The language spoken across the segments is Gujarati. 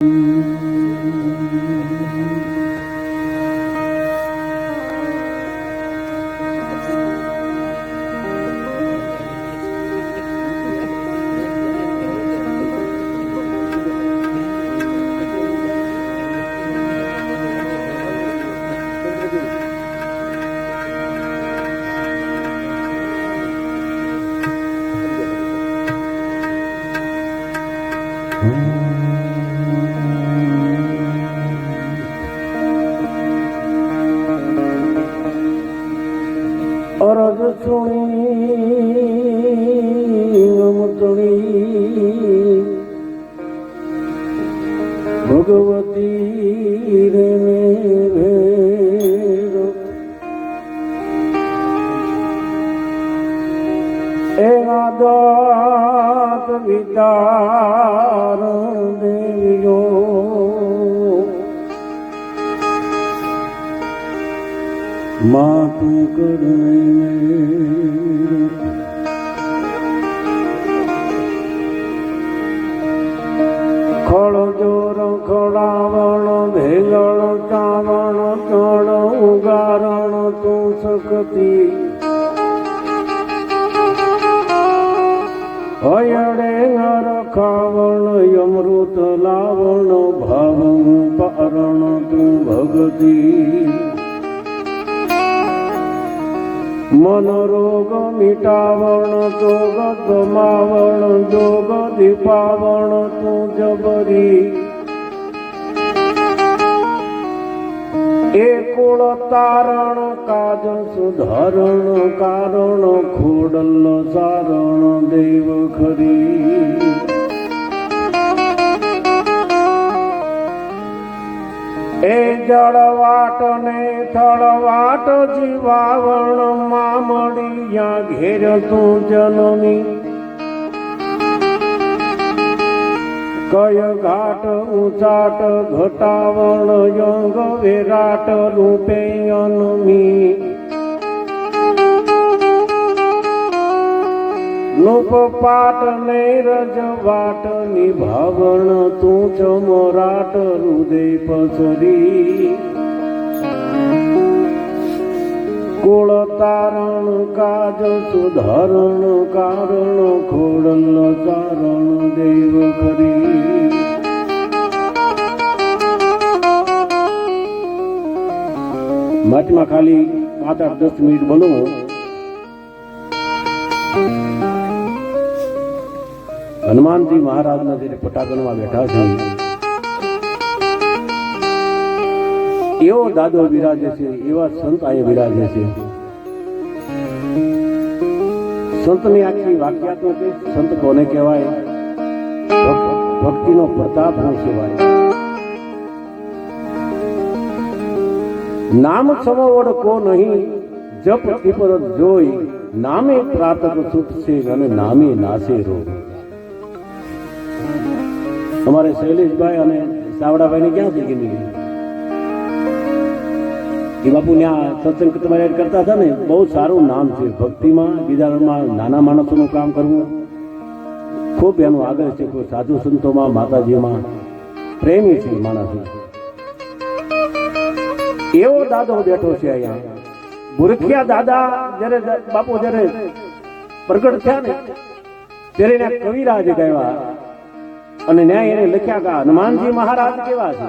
Música ସଂସ୍କୃତି ଅୟଡ଼ ଖାବଣ ଅମୃତ ଲାବଣ ଭାବ ପାରଣ ତୁ ଭଗତି ମନରୋଗ ମିଟାବଣ ଯୋଗ ତମାବଣ ଯୋଗ ଦୀପାବଣ ତୁ ଜବରୀ જબરી તારણ કાજ સુધારણ, કારણ ખોડલ સારણ, દેવ ખરી. એ જળવાટ ને થળવાટ જીવાવણમાં મળ્યા ઘેર તું જનમી કય ઘાટ ઊંચાટ ઘટાવણ, યંગ વિરાટ રૂપે અનમી નૂપ પાટ નૈરજ વાટ નિભાવણ તું ચમરાટ હૃદય પસરી કુળ તારણ કાજ સુધારણ, કારણ ખોડલ તારણ દેવ ખરી. માટીમાં ખાલી પાંચ આઠ દસ મિનિટ બોલો હનુમાનજી મહારાજના જે પટાગણમાં બેઠા છે, એવો દાદો વિરાજે છે, એવા સંત અહીંયા વિરાજે છે. સંતની આખી વાક્યાત કે સંત કોને કહેવાય? ભક્ત- ભક્તિનો પ્રતાપ શું કહેવાય? નામ સમવડ કો નહીં, જપ ટીપર જોઈ, નામે પ્રાતક છે અને નામે નાશે રોગ. અમારે શૈલેષભાઈ અને સાવડાભાઈ ને ક્યાં થઈ ગઈ એ બાપુ ત્યાં સત્સંગ તમારે કરતા હતા ને? બહુ સારું નામ છે ભક્તિમાં, બીજામાં નાના માણસોનું કામ કરવું. ખૂબ એનું આગળ છે કોઈ સાધુ સંતોમાં, માતાજીમાં. પ્રેમી છે માણસ. એવો દાદો બેઠો છે અહીંયા. ભૂરખિયા દાદા જ્યારે બાપુ જ્યારે પ્રગટ થયા ને, ત્યારે એના કવિરાજ ગાયા અને ન્યાય એને લખ્યા કે હનુમાનજી મહારાજ કેવા છે?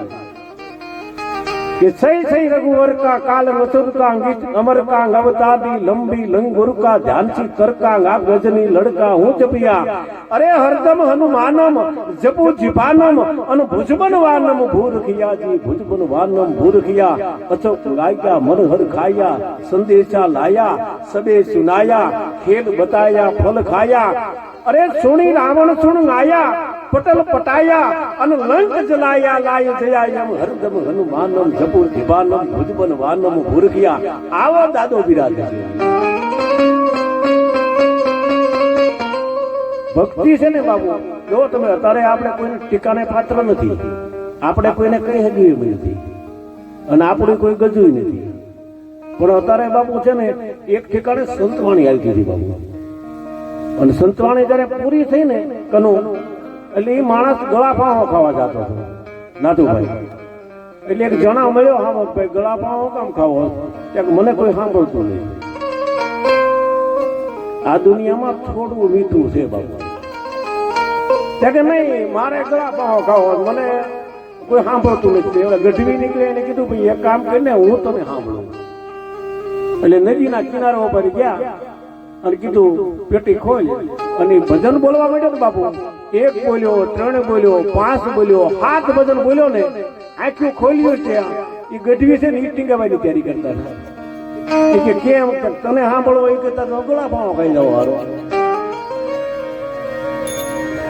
કે સહી સહી રઘુવર કા કાલ મસુર કા અંગિત અમર કા અવતારી લંબી લંગુર કા ધ્યાનથી કર કા આપ ગજની લડકા હું જપિયા. અરે હરદમ હનુમાનમ, જપુ જીભાનમ અન ભુજબન વાનમ ભૂરખિયા જી ભુજબન વાનમ ભૂરખિયા અચોક ગાયકા મન હર ખાયા, સંદેશા લાયા, સબે સુનાયા, ખેલ બતાયા, ફલ ખાયા. અરે સુણી રાવણ સુણ આયા પટલ પટાયા અને લંક જલાયા, લાય જયા એમ હરદમ હનુમાનમ, જપુર દિવાનમ ભુજબન વાનમ, ભૂરખિયા. આવો દાદો બિરાજે. ભક્તિ છે ને બાબુ? જો તમે અત્યારે આપણે કોઈને ટીકાને પાત્ર નથી, આપણે કોઈને કઈ હજી નથી, અને આપણું કોઈ ગજું નથી. પણ અત્યારે બાબુ છે ને, એક ઠેકાણે સંતવાણી આવી હતી બાબુ. અને સંતવાણી જયારે પૂરી થઈ ને, કનું એટલે એ માણસ ગળા પાહો ખાવા જતો હતો. નાથુભાઈ. એટલે એક જણા મળ્યો, હા ભાઈ ગળા પાહો કામ ખાવો ત્યાં મને કોઈ સાંભળતું નહીં. આ દુનિયામાં થોડું મીઠું છે બાબુ ત્યાં કે, નહીં, મારે ગળા પાહો ખાવો મને કોઈ સાંભળતું નથી. હવે ગઢવી નીકળે એને કીધું, ભાઈ, એક કામ કરીને હું તમે સાંભળું. એટલે નદીના કિનારા ઉપર ગયા અને કીધું, પેટી ખોલ. અને ભજન બોલવા માંડ્યો બાપુ. એક બોલ્યો, ત્રણ બોલ્યો, પાંચ બોલ્યો, હાથ ભજન બોલ્યો ને, આખું ખોલ્યું છે એ ગઢવી છે ને ટીંગાવાની તૈયારી કરતા કે કેમ? તને સાંભળવો એ કરતા તો ગળા પાવો ખાઈ જાવ હારો.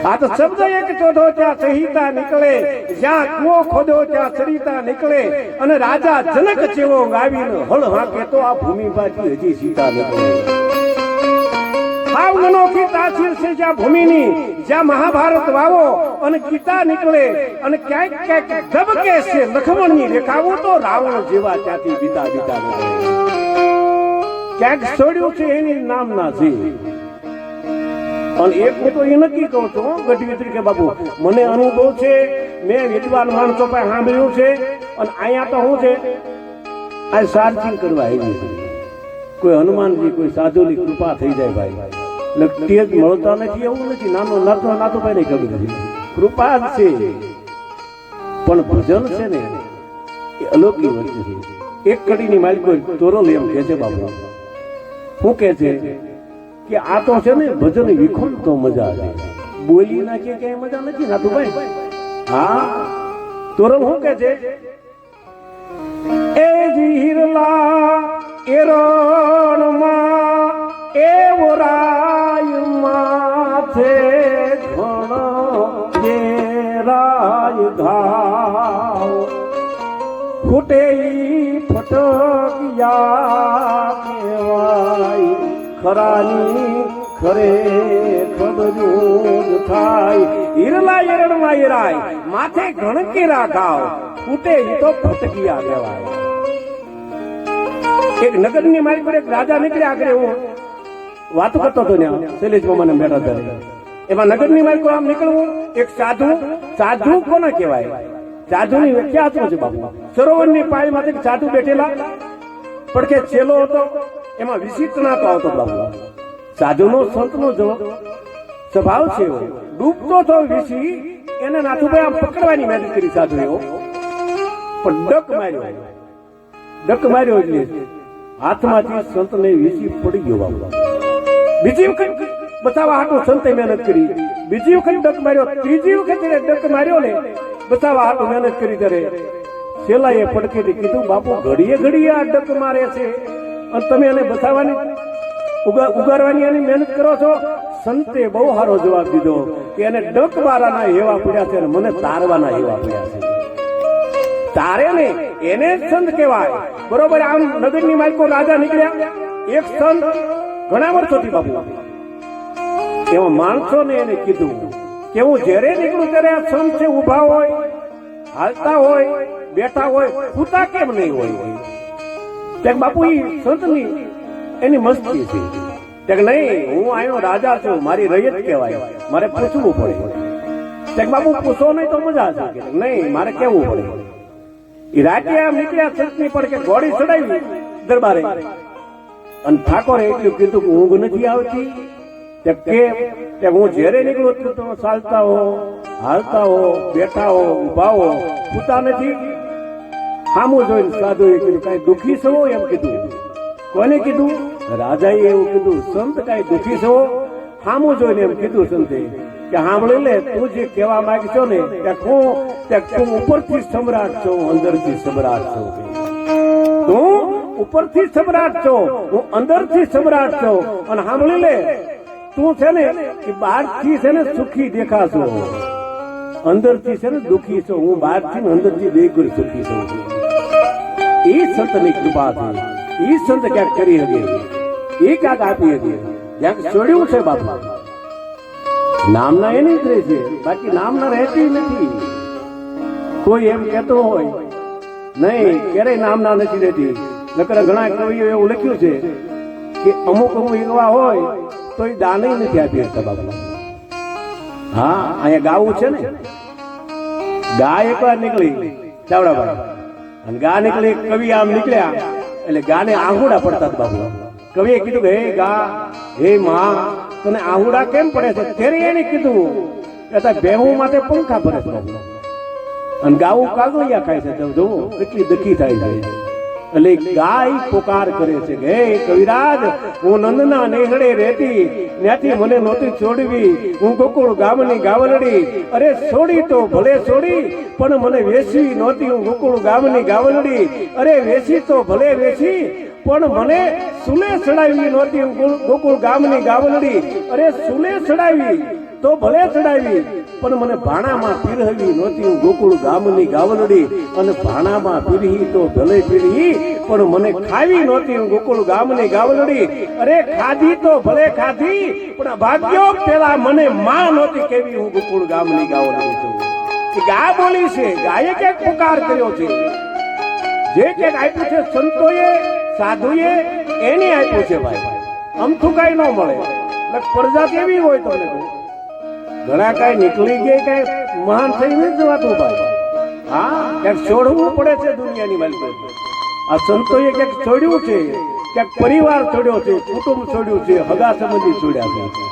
આ તો શબ્દ એક ચોધો ત્યાં સહિતા નીકળે, જ્યાં કુઓ ખોદો ત્યાં સરિતા નીકળે, અને રાજા જનક જેવો ગાવીને હળ હાકે તો આ ભૂમિ પાછી હજી સીતા નીકળે. ભાવ અનોખી તાસીર છે જ્યાં ભૂમિની, જ્યાં મહાભારત વાવો અને ગીતા નીકળે અને ક્યાંક ક્યાંક ધબકે છે લખમણની રેખાઓ તો રાવણ જેવા ત્યાંથી બીતા બીતા ક્યાંક છોડ્યું છે એની નામના છે અને એક હું તો એ નક્કી કહું છું ગઢવી તરીકે, બાપુ, મને અનુભવ છે, મેં વિદ્વાન માણસો પાસે સાંભળ્યું છે અને અહીંયા તો શું છે, આ સાર્ચિંગ કરવા આવી છે. કોઈ હનુમાનજી, કોઈ સાધુની કૃપા થઈ જાય ભાઈ. એટલે જ મળતા નથી એવું નથી. નાનો નાતો નાતો ભાઈ ખબર નથી કૃપા જ છે. પણ ભજન છે ને, એ અલૌકિક વસ્તુ છે. એક કડીની માલિકો તોરલ એમ કે છે, બાપુ, શું કે છે? કે આ તો છે ને, ભજન વિખોલ તો મજા આવે બોલી નાખીએ કે મજા નથી નાતું ભાઈ હા? તોરલ શું કે છે? એ જીરલા એરણમાં કહેવાય ખરાની ખરે. ખબરું થાય ઈરલા એરણમાં ઈરાય માથે ઘણકેરા ગાવ ફૂટે તો ફટકિયા કહેવાય એક નગરની મારી પર એક રાજા નીકળ્યા આગળ હું વાતો કરતો હતો ત્યાં શૈલેષ મામાને બેઠા હતા એમાં નગરની મારી આમ નીકળવું એક સાધુ સાધુ કોને કહેવાય સાધુની વ્યાખ્યા શું છે બાપુ. સરોવરની પાળીમાંથી સાધુ બેઠેલા. પણ કે છેલ્લો હતો, એમાં વિચિત્રના તો આવતો બાપુ. સાધુનો સંતનો જો સ્વભાવ છે એવો. ડૂબતો તો વિસી એને નાથુભાઈ આમ પકડવાની મહેનત કરી સાધુ એવો. પણ ડક માર્યો. ડક માર્યો એટલે હાથમાંથી સંતને વીસી પડી ગયો બાપુ. બીજી વખત બતાવવા હાટો સંતે મહેનત કરી. બીજી વખત ડક માર્યો. ત્રીજી વખત એને ડક માર્યો ને બચાવવા હાટો મહેનત કરી ત્યારે એ પડકેથી કીધું, બાપુ, ઘડીએ ઘડીએ આ ડક મારે છે. અને તમે એને બતાવવાની, ઉગા- ઉગારવાની એની મહેનત કરો છો? સંતે બહુ સારો જવાબ દીધો કે એને ડક મારાના હેવા પડ્યા છે અને મને તારવાના હેવા પડ્યા છે. તારે ને એને જ સંત કહેવાય. બરોબર, આમ નગરની માલિકો રાજા નીકળ્યા. એક સંત ઘણા વર્ષોથી બાપુ એમાં માણસો ને એને કીધું કે હું જ્યારે નીકળું ત્યારે આ સંત છે ઊભા હોય, હાલતા હોય, બેઠા હોય પૂતા કેમ નહીં હોય? ત્યાં બાપુ ઈ સંતની એની મસ્તી છે. ત્યાં નહીં, હું આયો રાજા છું, મારી રૈયત કહેવાય. મારે પૂછવું પડે. ત્યાં બાપુ પૂછો નહીં તો મજા છે નહીં, મારે કેવું પડે? એ રાતે આમ નીકળ્યા સંતની પણ કે ઘોડી ચડાવી દરબારે. અને ઠાકોરે એટલું કીધું કે ઊંઘ નથી આવતી. કેમ તે હું જ્યારે નીકળું છું તો ચાલતા હો હાલતા હો બેઠા હો ઊભા હો પૂતા નથી. સામું જોઈને સાધુએ કીધું, કાંઈ દુઃખી છો? એમ કીધું. કોને કીધું? રાજાએ એવું કીધું, સંત, કઈ દુઃખી છો? સામું જોઈને એમ કીધું સંતે, કે સાંભળી લે, તું જે કહેવા માંગશો ને, કે હું, કે તું ઉપરથી સમ્રાટ છો અંદરથી સમ્રાટ છો. તું ઉપરથી સમ્રાટ છો? હું અંદરથી સમ્રાટ છો. અને સાંભળી લે તું છે ને કે બહારથી છે ને સુખી દેખાશો અંદરથી છે ને દુખી છો. હું બહારથી અંદરથી થી ગુણ સુખી છું. એ સંતની કૃપા છે. એ સંત ક્યાંક કરી હતી એ ક્યાંક આપી હતી ક્યાંક છોડ્યું છે બાપા. નામના એની નહીં રહે છે. બાકી નામના રહેતી નથી. કોઈ એમ કહેતો હોય, નહીં, ક્યારેય નામના નથી રહેતી. નકર ઘણા કવિઓ એવું લખ્યું છે કે અમુક અમુક એવા હોય તો એ દાન નથી આપી શકતા બાપુ. હા, અહીંયા ગાવું છે ને? ગા એકવાર નીકળી ચાવડાભાઈ અને ગા નીકળી, કવિ આમ નીકળ્યા, એટલે ગાને આહુડા પડતા બાબુ કવિએ કીધું હે ગા, હે માં, તને આહુડા કેમ પડે છે? ત્યારે એને કીધું કે, તાર બેહું માથે પંખા ભરે છે અને ગાવું કાગળિયા ખાય છે. જોવો કેટલી દખી થાય છે. એટલે ગાય પોકાર કરે છે. હે કવિરાજ, હું નંદના નેહડે રહેતી, ત્યાંથી મને નહોતી છોડવી. હું ગોકુળ ગામની ગાવલડી. અરે છોડી તો ભલે છોડી, પણ મને વેસી નહોતી. હું ગોકુળ ગામની ગાવલડી. અરે વેસી તો ભલે વેસી, પણ મને સુલે ચડાવી નહોતી. ગોકુળ ગામની ગાવલડી. અરે સુલે ચડાવી તો ભલે ચડાવી. પણ મને ભાણામાં પીરહવી નહોતી. હું ગોકુળ ગામની ગાવલડી અને ભાણામાં પીરહી તો ભલે પીરહી, પણ મને ખાવી નહોતી. હું ગોકુળ ગામની ગાવલડી અરે ખાધી તો ભલે ખાધી, પણ ભાગ્યો પેલા મને માં નહોતી કેવી હું ગોકુળ ગામની ગાવલડી છું. ગા બોલી છે ગાયે ક્યાંક પુકાર કર્યો છે. જે ક્યાંક આપ્યું છે સંતોએ, સાધુએ, એને આપ્યું છે ભાઈ. અમથું કઈ ન મળે. એટલે પ્રજા કેવી હોય તમને ઘણા કઈ નીકળી ગઈ કઈ મહાન થઈ જ જવાતું ભાઈ. હા, ક્યાંક છોડવું પડે છે દુનિયાની માલિકી આ સંતોએ ક્યાંક છોડ્યું છે, ક્યાંક પરિવાર છોડ્યો છે, કુટુંબ છોડ્યું છે, હગા સંબંધી છોડ્યા છે.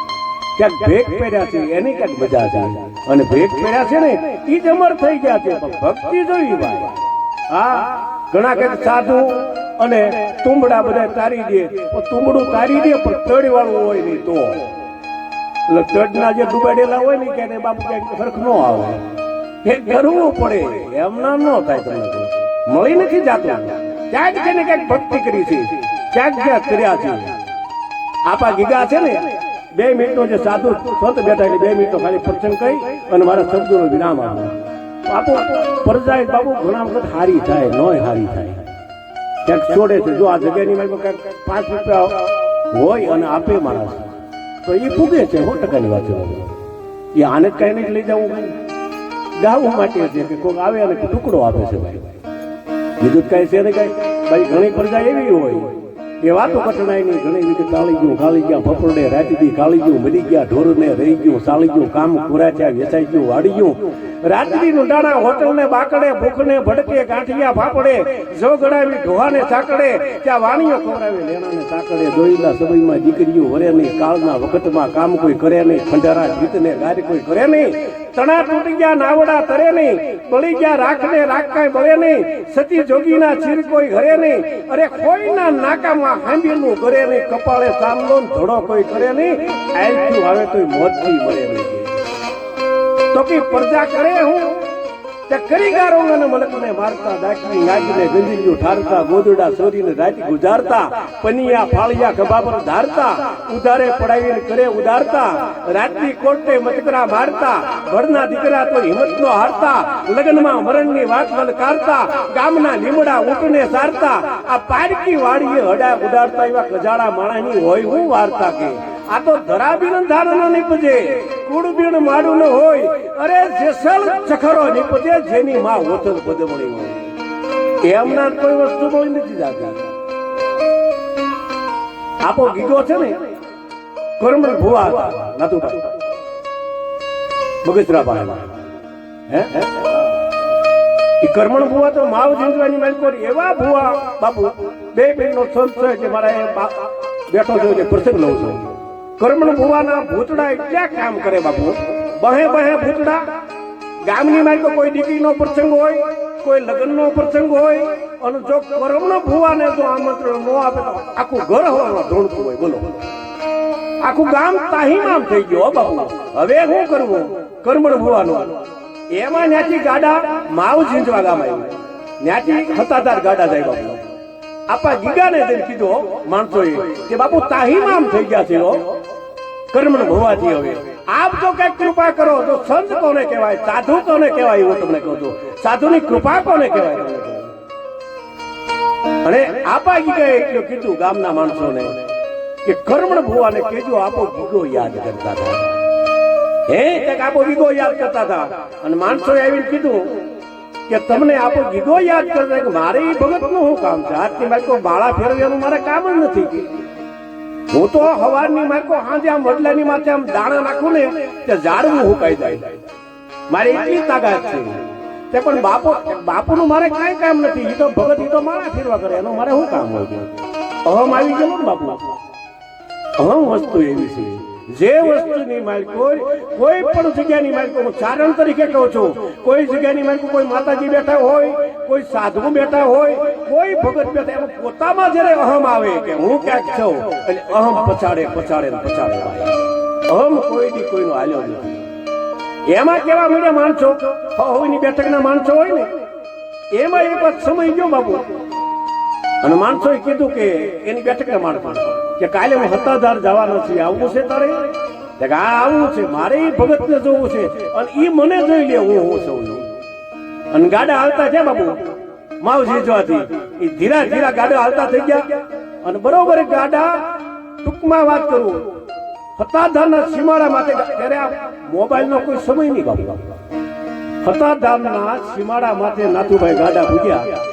ક્યાંક ભેગ પહેર્યા છે, એની ક્યાંક મજા છે. અને ભેગ પહેર્યા છે ને એ જ અમર થઈ ગયા છે. ભક્તિ જોઈ ભાઈ. હા, ઘણા કંઈક સાધુ અને તુંબડા બધા તારી દે. તુંબડું તારી દે, પણ તળી વાળું હોય નહીં તો. એટલે તડના જે ડૂબાડેલા હોય ને કે એને બાપુ ક્યાંક ફરક ન આવે. કે કરવું પડે. એમના ન થાય તમને મળી નથી જાતું. ક્યાંક છે ને ક્યાંક ભક્તિ કરી છે, ક્યાંક ક્યાંક કર્યા છે. આપા ગીગા છે ને, બે મિનિટનો જે સાધુ સંત બેઠા એટલે બે મિનિટનો ખાલી પ્રસંગ કહી અને મારા શબ્દોનો વિરામ આવે બાપુ પરજાય બાપુ ઘણા વખત હારી થાય, નોય હારી થાય. ક્યાંક છોડે છે. જો આ જગ્યાની મારી પાંચ રૂપિયા હોય અને આપે માણસ તો એ પૂગે છે, સો ટકાની વાત એ આને કઈ નહીં લઈ જવું ગાવું માટે છે કે કોઈક આવે અને ટુકડો આપે છે ભાઈ બીજું કઈ છે ને કઈ. ભાઈ ઘણી પ્રજા એવી હોય. એ વાતો નહીં ઘણી રીતે કાળી ગયું કાળી ગયા ફફડે રાતથી કાળી ગયું, મરી ગયા, ઢોરને રહી ગયું, સાળી ગયું, કામ કુરાચ્યા વેચાઈ ગયું વાડી ગયું. રાત્રિ નું દાણા હોટલ ને બાકડે ભૂખ ને ભડકે, ગાંઠિયા ફાફડે જો ગડાવી ઢોહાને સાકડે, ત્યાં વાણીઓ ખવડાવે, લેણાને સાકડે દોઈલા સમયમાં દીકરીઓ વરે નહીં, કાળના વખતમાં કામ કોઈ કરે નહીં, ખંડારા જીતને ગાય કોઈ કરે નહીં, તણા તૂટી ગયા, નાવડા તરે નહીં, બળી ગયા, રાખને રાખ કાંઈ બળે નહીં, સતી જોગીના ચીર કોઈ ઘરે નહીં, અરે કોઈના નાકામાં હાંભીનું કરે નહીં, કપાળે સામલો ને ધડો કોઈ કરે નહીં આયખ્યું આવે તોય મોજથી મળે નહીં. તો કે પ્રજા કરે હું? તે કરી મલકને મારતા ડાકરી નાગીને ગંજીલિયો ઠારતા ગોદડા સોરીને રાત ગુજારતા, પનિયા, ફાળિયા ખભા ધારતા, ઉધારે પડાવીને ઉધારતા, રાતની કોટે મચકરા મારતા, ઘરના દીકરા તો હિંમત હારતા, લગ્નમાં મરણની વાત લલકારતા ગામના લીમડા ઊંટને સારતા, આ પારકી વાડીએ હડા ઉડાડતા એવા માણાની હોય હું વાર્તા કે? આ તો ધરાબીન ધારણ નીપજે કુળબીણ માડું ન હોય, અરે જેસલ ચખરો નીપજે, જેની માં ઓથલ પદમણી હોય. એમના કોઈ વસ્તુ કોઈ નથી જાતી. આપો ગીગો છે ને કરમણ ભુવા નાતુભાઈ બગસરા પાસે હે? એ કરમણ ભુવા તો માવ જીંદવાની માલિકો એવા ભુવા, બાપુ, બે બેનનો સંત છે કે મારા એ બેઠો છું એટલે પ્રસંગ લઉં છું. કરમણ ભુવાના ભૂતડા ક્યાં કામ કરે બાપુ? બહે બહે ભૂતડા. ગામની માલિકો કોઈ દીકરીનો પ્રસંગ હોય, કોઈ લગ્નનો પ્રસંગ હોય, અને જો કરમણ ભુવાને જો આમંત્રણ ન આપે તો આખું ઘર હવામાં ધોળતું હોય, બોલો. આખું ગામ તાહીમામ થઈ ગયો બાપુ. હવે શું કરવું? કરમણ ભુવાનું. એમાં ન્યાથી ગાડા માવ જીંજવા ગામ આવ્યું. ન્યાથી હતાદાર ગાડા જાય, બાપુ. આપા ગીગાને જઈને કીધું માણસો કે બાપુ તાહીમામ થઈ ગયા છે કર્મણ ભવાથી હવે. આપ જો કઈ કૃપા કરો, તો સંત કોને કહેવાય, સાધુ કોને કહેવાય હું તમને કહું છું. સાધુની કૃપા કોને કહેવાય. અને આપા ગીગાએ એટલું કીધું ગામના માણસોને, કે કર્મણ ભુવાને કેજો આપો ગીગો યાદ કરતા હતા. હે તક આપો ગીગો યાદ કરતા હતા. અને માણસોએ આવીને કીધું કે તમને આપો ગીગો યાદ કરતા કે મારે એ ભગતનું શું કામ છે? આજથી મારે કોઈ બાળા ફેરવેલું મારે કામ જ નથી. હું તો હવારની મારે હાજે આમ વડલાની માથે આમ દાણા નાખું ને તે ઝાડવું હુકાઈ જાય મારી એટલી તાકાત છે. તે પણ બાપુ, બાપુનું મારે કાંઈ કામ નથી. એ તો ભગત એ તો મારા ફેરવા કરે, એનું મારે શું કામ હોય? અહમ આવી ગયો ને બાપુ. અહમ વસ્તુ એવી છે. જે વસ્તુની માલિક કોઈ પણ જગ્યાની માલિક હું ચારણ તરીકે કહું છું, કોઈ જગ્યાની માલિક કોઈ માતાજી બેઠા હોય, કોઈ સાધુ બેઠા હોય, કોઈ ભગત બેઠા એમાં પોતામાં જ્યારે અહમ આવે કે હું ક્યાંક છું, એટલે અહમ પછાડે પછાડે પછાડે અહમ કોઈ દી કોઈનો હાલ્યો નથી. એમાં કેવા મને માણસો? ની બેઠકના માણસો હોય ને, એમાં એક વાત સમય ગયો બાપુ. અને માણસોએ કીધું કે એની બેઠકના માણસ કે કાલે હું હતાધાર જવાનો છે આવવું છે તારે? કે આ આવવું છે, મારે ઈ ભગતને જોવું છે, અને એ મને જોઈ લે, હું હું છું અને ગાડા હાલતા છે બાબુ? માવજી જોવાથી એ ધીરા ધીરા ગાડા હાલતા થઈ ગયા. અને બરોબર ગાડા ટૂંકમાં વાત કરું. હતાધારના સીમાડા માટે ત્યારે આ મોબાઈલનો કોઈ સમય નહીં બાપુ હતાધારના સીમાડા માટે નાથુભાઈ ગાડા ભૂગ્યા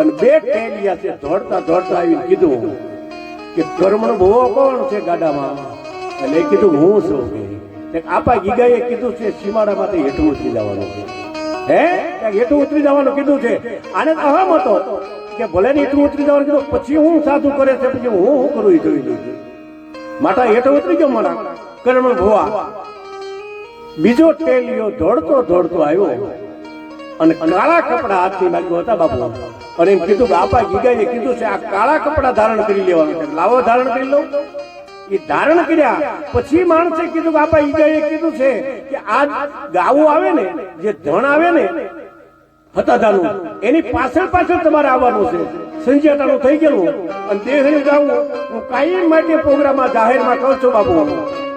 અને બે ટેલિયા છે દોડતા દોડતા આવીને કીધું કે કર્મણ ભૂવો કોણ છે ગાડામાં? એટલે કીધું હું છું. કે આપા ગીગાએ કીધું છે સીમાડા માટે હેઠું ઉતરી જવાનું હે? હેઠું ઉતરી જવાનું કીધું છે. આને અહમ હતો કે ભલે ને હેઠું ઉતરી જવાનું કીધું, પછી હું સાધુ કરે છે, પછી હું શું કરું એ જોઈ લઉં. માટા હેઠું ઉતરી ગયો મારા કર્મણ ભોવા. બીજો ટેલિયો દોડતો દોડતો આવ્યો અને કાળા કપડા હાથથી માગ્યો હતા બાપુ. અને એમ કીધું કે આપા કીધું છે, આ કાળા કપડા ધારણ કરી લેવાનું છે. લાવો ધારણ કરી લઉં. એ ધારણ કર્યા, પછી માણસે કીધું કે આપા કીધું છે કે આ ગાવું આવે ને, જે ધણ આવે ને, હતાધાનું, એની પાછળ પાછળ તમારે આવવાનું છે. સંજેટાનું થઈ ગયેલું. અને દેહની ગાવું, હું કાયમ માટે પ્રોગ્રામમાં જાહેરમાં કહું છું બાપુ,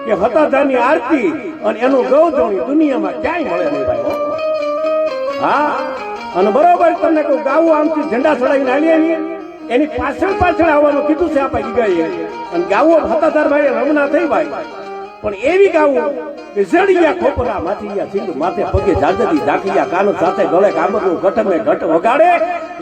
કે હતાધાની આરતી અને એનું ગૌધણી દુનિયામાં ક્યાંય મળે નહીં ભાઈ હો. અને બરોબર તમને કહું, ગાવું આમથી ઝંડા ચડાવીને આવીએ એની પાછળ પાછળ આવવાનું કીધું છે આપણે ગીગાએ અને ગાવું હતાધાર ભાઈ રમના થઈ ભાઈ. પણ એવી ગાવું કે જડિયા ખોપરા માથિયા સિંધુ માથે પગે જાજદી ઝાકિયા કાન સાથે ગળે કામરનું ઘટમે ઘટ વગાડે.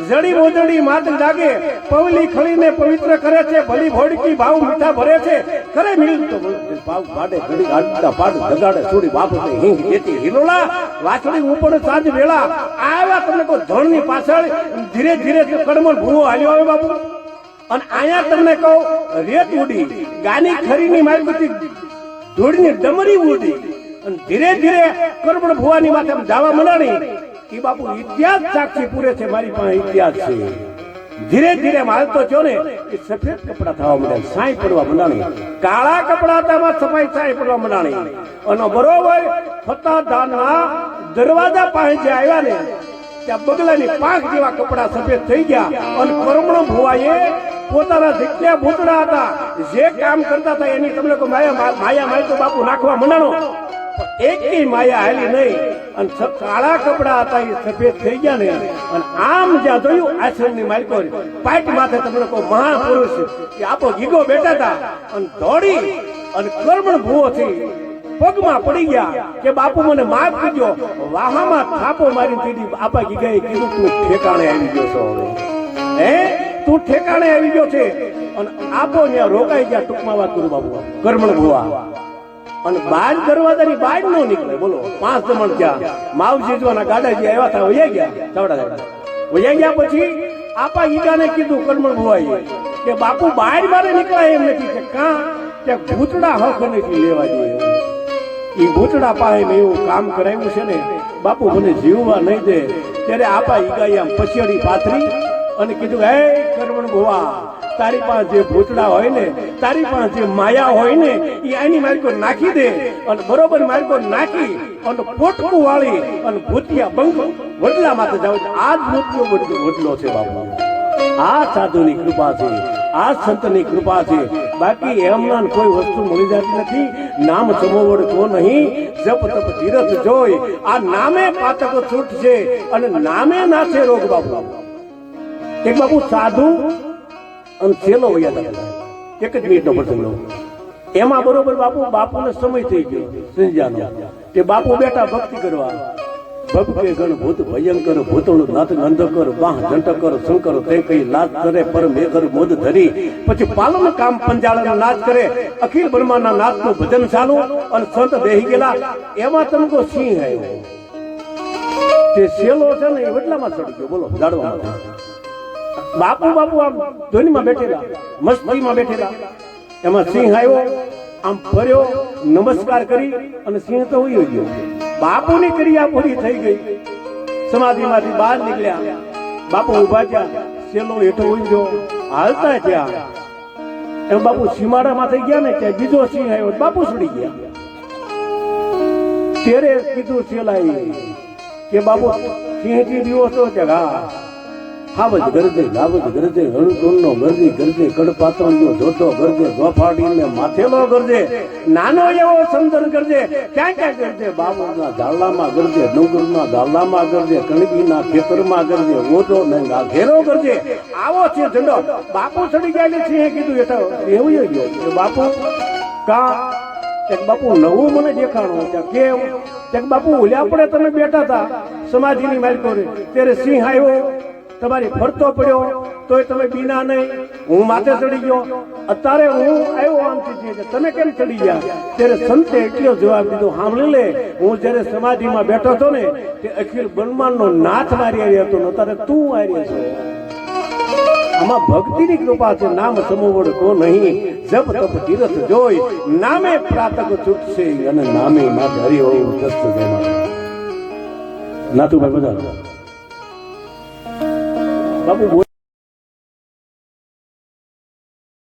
જડી મોજડી માત જાગે, પવલી ખળીને પવિત્ર કરે છે, ભલી ભોડકી ભાવ મીઠા ભરે છે. કરે મિલ તો ભાવ પાડે ઘડી આડતા પાડ જગાડે છોડી બાપ હિંગ જેતી હિલોલા. વાછડી ઉપર સાંજ વેળા. આવ્યા તમને કોઈ ધણની પાછળ, ધીરે ધીરે કડમણ ભૂવો હાલ્યો આવે બાપુ. અને અહીંયા તમને કહું, રેત ઉડી, ગાની ખરીની માલપતિ ધૂળની ડમરી ઉડી અને ધીરે ધીરે કરમણ ભુવાની માથે જાવા મંડાણી એ બાપુ, ઇતિહાસ સાક્ષી પૂરે છે, મારી પાસે ઇતિહાસ છે. ધીરે ધીરે માલતો થયો ને, એ સફેદ કપડા થવા માંડ્યા, સાંઈ પડવા મંડાણી કાળા કપડા તામાં સફાઈ સાંઈ પડવા મંડાણી અને બરોબર ફતાદાના દરવાજા પાસે જે આવ્યા ને, ત્યાં બગલાની પાંખ જેવા કપડા સફેદ થઈ ગયા અને કરમણો ભુવાએ પોતાના દીકરા ભૂતડા હતા. જે કામ કરતા હતા એની તમને કોઈ માયા માયા માય તો બાપુ નાખવા મનાણો. એક માયા હાલી નહીં. અને કાળા કપડા હતા એ સફેદ થઈ ગયા ને. અને આમ જ્યાં જોયું, આશ્રમની માલિકો પાટ માથે તમને કોઈ મહાપુરુષ કે આપો ગીગો બેઠા હતા. અને દોડી અને કર્મણ ભૂવો થઈ પગમાં પડી ગયા કે બાપુ મને માફ કરજો. વાહામાં થાપો મારી દીધી આપા ગીગાએ કીધું, તું ઠેકાણે આવી ગયો છો હે? તું ઠેકાણે આવી ગયો છે. અને આપો ત્યાં રોકાઈ ગયા ટૂંકમાં વાત કરું બાબુ કરમણ ભુવા. અને બાર દરવાજાની બાર નો નીકળે. બોલો, પાંચ દમણ ગયા. માવજી જોવાના ગાડાજી આવ્યા હતા, વયા ગયા. ચાવડા વયા ગયા પછી આપા ઈગાને કીધું કરમણ ભુવાએ કે બાપુ, બાર મારે નીકળાય એમ નથી. કે કાં? કે ભૂતડા હક નથી લેવા એવું ઈ ભૂતડા પાસે મેં એવું કામ કરાવ્યું છે ને, બાપુ મને જીવવા નહીં દે. ત્યારે આપા ઈગાઈ આમ પછીડી પાથરી અને કીધું, હે કરવણ ગોવા, તારી પાસે જે ભૂતડા હોય ને, તારી પાસે જે માયા હોય ને, એ આની માલિકો નાખી દે. અને બરોબર માલિકો નાખી અને પોટકું વાળી અને ભૂતિયા બંગ વડલા માથે જાવ. આ જ મૃત્યુ વડલો છે બાપુ. આ સાધુની કૃપા છે, આ સંતની કૃપા છે. બાકી એમના કોઈ વસ્તુ મળી જતી નથી. નામ સમોવડ તો નહીં. જપ તપ તીરથ જોઈ આ નામે પાતક છૂટશે અને નામે નાશે રોગ બાપુ. એક બાપુ સાધુ અને છેલ્લો વૈયા એક જ મિનિટનો પ્રસંગ એમાં બરોબર બાપુ બાપુને સમય થઈ ગયો, સંજ્યાનો. કે બાપુ બેટા ભક્તિ કરવા. ભક્તિ ગણ ભૂત, ભયંકર ભૂતળું નાથ નંદકર બાહ, જંટકર, શંકર, તે કઈ લાજ કરે પર મેઘર મોદ ધરી. પછી પાલન કામ પંજાળાનો નાચ કરે, અખિલ બ્રહ્માના નાથનું ભજન ચાલુ અને સંત બેહી ગયેલા. એમાં તમકો સિંહ આવ્યો. તે શેલો છે ને, એ વડલામાં ચડી ગયો બોલો ઝાડવામાં બાપુ બાપુ આમ ધોનીમાં બેઠેલા, મસ્તીમાં બેઠેલા. એમાં સિંહ આવ્યો, આમ ફર્યો, નમસ્કાર કરી અને સિંહ તો હોય ગયો. બાપુની ક્રિયા પૂરી થઈ ગઈ. સમાધિમાંથી બહાર નીકળ્યા. બાપુ ઊભા થયા સેલો હેઠો ઊંધ્યો હાલતા ત્યાં એમ બાપુ સીમાડામાં થઈ ગયા ને ત્યાં બીજો સિંહ આવ્યો. બાપુ છોડી ગયા. ત્યારે કીધું સેલાઈ કે બાપુ સિંહજી દિવસો છે હા હાવજ ગરજે, લાવજ ગરજે હણકુંડનો ગરજી, ગરજે કડપાત્રનો જોતો ગરજે, ગોફાડીને માથેલો ગરજે, નાનો એવો સંદર ગરજે, ક્યાં ક્યાં ગરજે? બાબુના ઝાલામાં ગરજે, ડુંગરના ઝાલામાં ગરજે કણબીના ખેતરમાં ગરજે ઓટો ને ઘેરો ગરજે. આવો છે ઝંડો બાપુ ચડી ગયા છે કીધું હેઠો એવું ગયો બાપુ, કા? એક બાપુ નવું મને દેખાણું કે એક બાપુ ઓલ્યા પડે તમે બેઠા હતા. સમાધિની માલિકો ત્યારે સિંહ આવ્યો. તમારી ફરતો પડ્યો, તોય તમે બીના નહીં. હું માથે ચડી ગયો. અત્યારે હું આવ્યો આમ તમે કેમ ચડી ગયા? ત્યારે સંતે એટલો જવાબ દીધો સાંભળી લે, હું જ્યારે સમાધિમાં બેઠો હતો ને, તે અખિલ બ્રહ્માંડનો નાથ મારી આવ્યો હતો ને, અત્યારે તું આવ્યો છે. આમાં ભક્તિની કૃપા છે, નામ સમોવડ કો નહીં. જપ તપ તીરથ જોઈ, નામે પ્રાતક છૂટશે અને નામે ઓમ તસ્ત જય નાતુભાઈ બધા Dá um